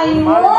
Ai, mano!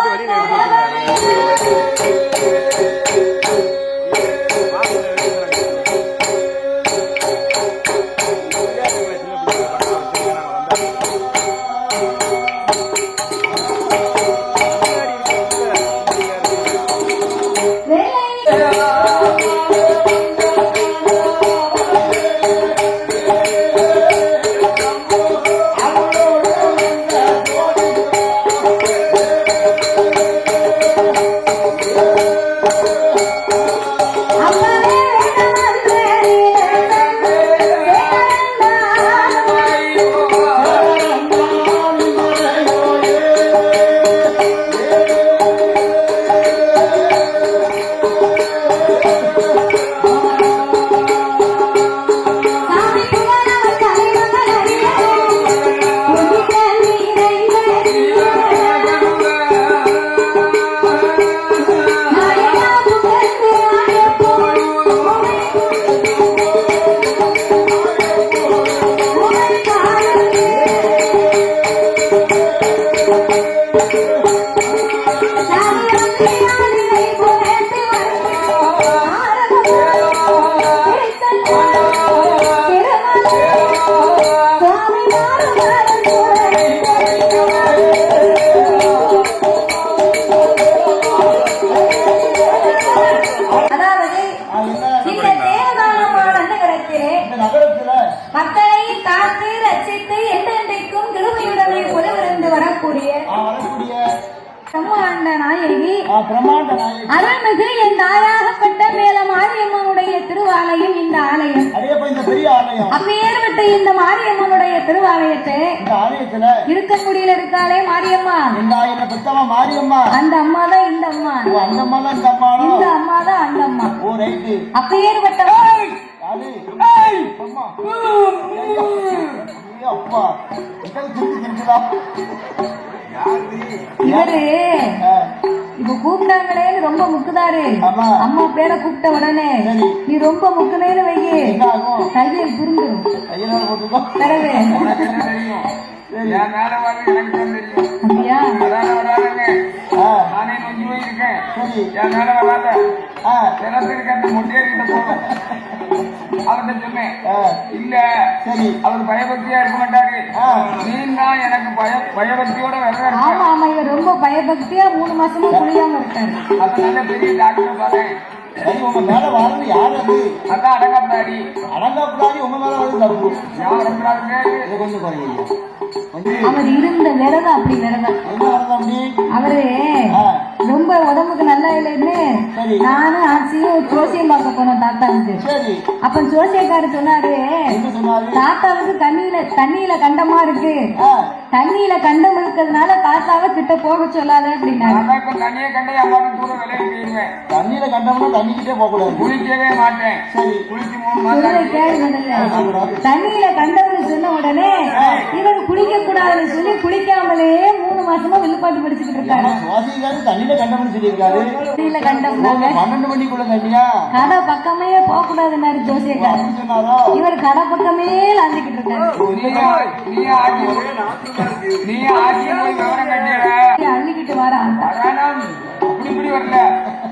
பெரிய ஆலயம். அப்பேற்பட்ட இந்த மாரியம்மனுடைய திருவாலயத்தை இந்த ஆலயத்துல இருக்காளே மாரியம்மா. இந்த ஆயிரம் பெத்தவா மாரியம்மா. அந்த அம்மா தான் இந்த அம்மா. ஓ அந்த அம்மா தான் இந்த அம்மா. தான் அந்த அம்மா. Oh right. அப்பேற்பட்ட அப்பா. இவரு இப்ப கூப்பிட்டாங்களேன்னு ரொம்ப முக்குதாரு. அம்மா பேரை கூப்பிட்ட உடனே. நீ ரொம்ப முக்குனேன்னு வையே. கையில போட்டுக்கோ என் மேல வந்து எனக்கு தான் தெரியும் அப்படியா வராத வராதங்க நானே நொஞ்சு போயிருக்கேன் சரி என் மேல வராத ஆ, அந்த முட்டேறிக்கிட்ட போவேன் அவர்கிட்ட சொன்னேன் இல்ல சரி அவர் பயபக்தியா இருக்க மாட்டாரு எனக்கு பய பயபக்தியோட ஆமா ஆமா இவர் ரொம்ப பயபக்தியா மூணு மாசமா குளியாம இருக்காரு அதனால பெரிய டாக்டர் பாரு சரி உங்க மேல வாழ்றது யார் அது? அதான் அடங்கப்படாடி அடங்கப்படாதி உங்க மேல வந்து தப்பு யார் அடங்கப்படாது இதை கொஞ்சம் கொஞ்சம் அவர் இருந்த விரதம் அப்படி விரதம். என்ன அப்படி? அவரு ரொம்ப உடம்புக்கு நல்லா இல்லைன்னு. நானும் ஆச்சியும் ஜோசியம் பார்க்க போனோம் தாத்தாவுக்கு. அப்ப ஜோசியக்காரர் சொன்னாரு தாத்தாவுக்கு தண்ணியில தண்ணியில கண்டமா இருக்கு. தண்ணியில கண்டம் இருக்கிறதுனால தாத்தாவை கிட்ட போக சொல்லாத அப்படின்னாரு. தண்ணியில கண்டோம்னா தண்ணிக்கிட்டே போக கூடாது. குளிக்கவே மாட்டேன். தண்ணியில கண்டம்னு சொன்ன உடனே இவன் குளிக்க கூடாதுன்னு சொல்லி குளிக்காமலே மாசமா வில்லுப்பாட்டு படிச்சுக்கிட்டு இருக்காரு சுவாசிக்காரு தண்ணியில கண்டம்னு சொல்லியிருக்காரு தண்ணியில கண்டம்னாங்க பன்னெண்டு மணிக்குள்ள தண்ணியா? கடை பக்கமே போக கூடாதுன்னாரு சொன்னாரோ? இவர் கடை பக்கமே லாந்திக்கிட்டு இருக்காரு. அள்ளிக்கிட்டு வரல.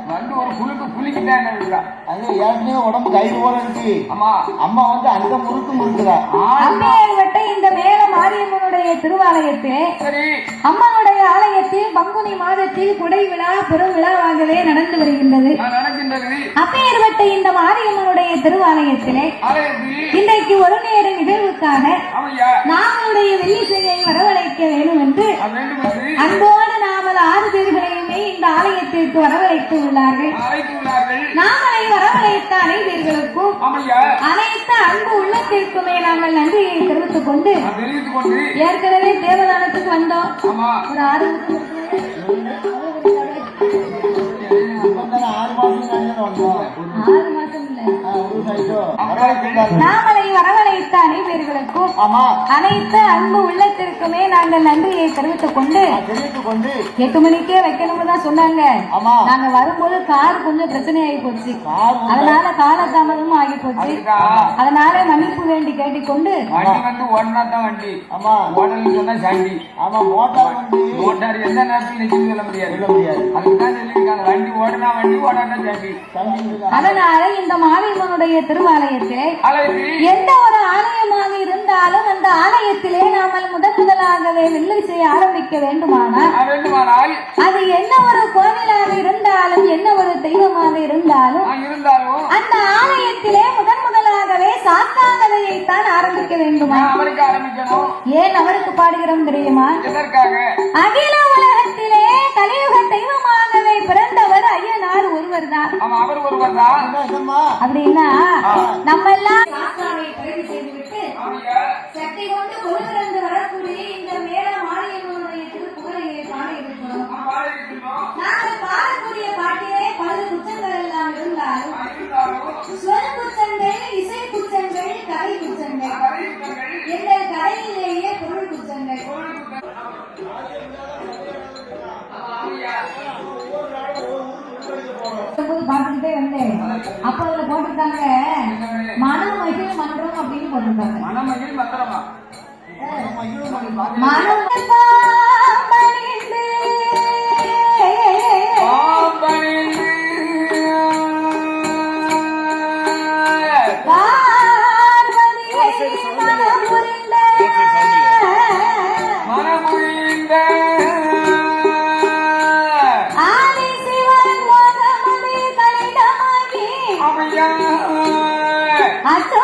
வந்து ஒரு குளுக்கு குளிக்கிட்டேன் என்ன அது ஏற்கனவே உடம்பு கயிறு போல இருக்கு. ஆமா. அம்மா வந்து அங்க முறுக்கு முறுக்குறா. இந்த மேல மாரியம்மனுடைய திருவாலயத்தில் அம்மனுடைய ஆலயத்தில் பங்குனி மாதத்தில் குடை விழா பெரும் விழாவாகவே நடந்து வருகின்றது. அப்பேற்பட்ட இந்த மாரியம்மனுடைய திருவாலயத்திலே இன்றைக்கு ஒரு நேர நிகழ்வுக்காக நாமளுடைய வெள்ளிசையை வரவழைக்க வேண்டும் என்று அன்போடு இந்த ஆலயத்திற்கு வரவழைத்து உள்ளார்கள் நாமளை வரவழைத்த அனைவர்களுக்கும் அனைத்து அன்பு உள்ளத்திற்குமே நாங்கள் நன்றியை தெரிவித்துக் கொண்டு ஏற்கனவே தேவதானத்துக்கு வந்தோம். ஒரு ஆறு மாசம். நாமளை வரவழைத்த அனைவர்களுக்கும் அனைத்து அன்பு உள்ளத்திற்குமே நாங்கள் நன்றியை தெரிவித்துக் கொண்டு தெரிவித்துக் கொண்டு எட்டு மணிக்கே வைக்கணும்னு தான் சொன்னாங்க. நாங்க வரும்போது கார் கொஞ்சம் பிரச்சனை ஆகி போச்சு அதனால காலதாமதமும் ஆகி போச்சு. அதனால மன்னிப்பு வேண்டி கேட்டுக்கொண்டு வண்டி வந்து ஓடனா தான் வண்டி. ஆமா. ஓடலன்னு சொன்னா சண்டி. ஆமா மோட்டார் வந்து மோட்டார் எந்த நேரத்தில் நிற்கும் சொல்ல முடியாது. சொல்ல முடியாது. அதுக்கு தான் சொல்லியிருக்காங்க. வண்டி ஓடனா வண்டி ஓடாட்டா சண்டி? அதனால இந்த மாரியம்மனுடைய திருவாலயத்திலே எந்த ஒரு ஆலயமாக இருந்தாலும் அந்த ஆலயத்திலே நாமல் முதன் முதலாகவே வில்லை செய்ய ஆரம்பிக்க வேண்டுமானால் அது என்ன ஒரு கோவிலாக இருந்தாலும் என்ன ஒரு தெய்வமாக இருந்தாலும் அந்த ஆலயத்திலே முதன் முதலாகவே சாத்தாங்கதையை தான் ஆரம்பிக்க வேண்டுமா? நான் அவருக்கு ஆரம்பிக்கணும். ஏன் அவருக்கு பாடுகிறோம் தெரியுமா? எதற்காக? அகில உலகத்திலே கலியுக தெய்வமாகவே பிறந்தவர் ஐயனார் ஒருவர் தான்? அப்படின்னா நம்ம எல்லாம் அப்ப அதுல போட்டிருக்காங்க. மனம் மகிழ் மன்றம் அப்படின்னு போட்டிருக்காங்க. மனமகிழ் மந்திரமா? மனம் ông ơi. Hạnh phúc